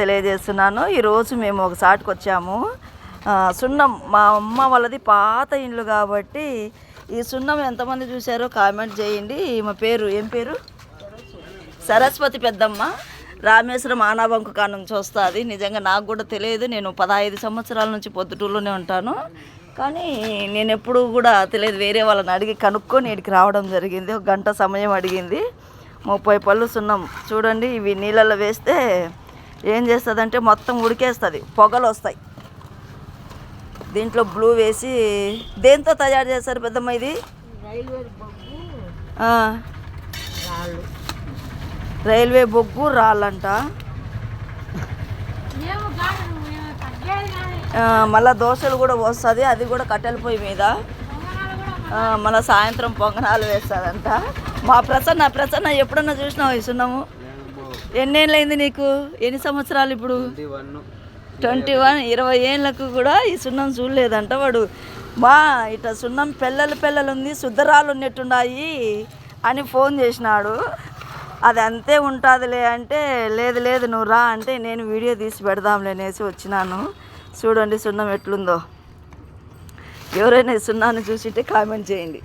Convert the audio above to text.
తెలియజేస్తున్నాను. ఈరోజు మేము ఒక సాటికి వచ్చాము సున్నం మా అమ్మ వాళ్ళది పాత ఇండ్లు కాబట్టి ఈ సున్నం ఎంతమంది చూశారో కామెంట్ చేయండి. మా పేరు ఏం పేరు? సరస్వతి పెద్దమ్మ. రామేశ్వరం ఆనాబంకు కాడ నుంచి వస్తుంది. నిజంగా నాకు కూడా తెలియదు. నేను పదహైదు సంవత్సరాల నుంచి పొద్దుటూరులోనే ఉంటాను. కానీ నేను ఎప్పుడు కూడా తెలియదు వేరే వాళ్ళని అడిగి కనుక్కొని ఇక్కడికి రావడం జరిగింది. ఒక గంట సమయం అడిగింది. ముప్పై పళ్ళు సున్నం. చూడండి ఇవి నీళ్ళల్లో వేస్తే ఏం చేస్తుందంటే మొత్తం ఉడికేస్తుంది పొగలు వస్తాయి దీంట్లో బ్లూ వేసి దేంతో తయారు చేస్తారు పెద్దమ్మ ఇది? రైల్వే బొగ్గు రాళ్ళంట. మళ్ళా దోశలు కూడా వస్తుంది అది కూడా కట్టెల పొయ్యి మీద. మళ్ళా సాయంత్రం పొంగనాలు వేస్తుందంట. మా ప్రసన్న ప్రసన్న ఎప్పుడన్నా చూసినావు ఈ సున్నము? ఎన్నేళ్ళైంది నీకు? ఎన్ని సంవత్సరాలు ఇప్పుడు? Twenty one. ఇరవై ఏళ్ళకు కూడా ఈ సున్నం చూడలేదంట వాడు. బా ఇట్లా సున్నం పిల్లలు పిల్లలు ఉంది శుద్ధరాలు ఉన్నట్టున్నాయి అని ఫోన్ చేసినాడు. అది అంతే ఉంటుందిలే అంటే లేదు లేదు నువ్వు రా అంటే నేను వీడియో తీసి పెడదాంలే అనేసి వచ్చినాను. చూడండి సున్నం ఎట్లుందో. ఎవరైనా ఈ సున్నాన్ని చూసింటే కామెంట్ చేయండి.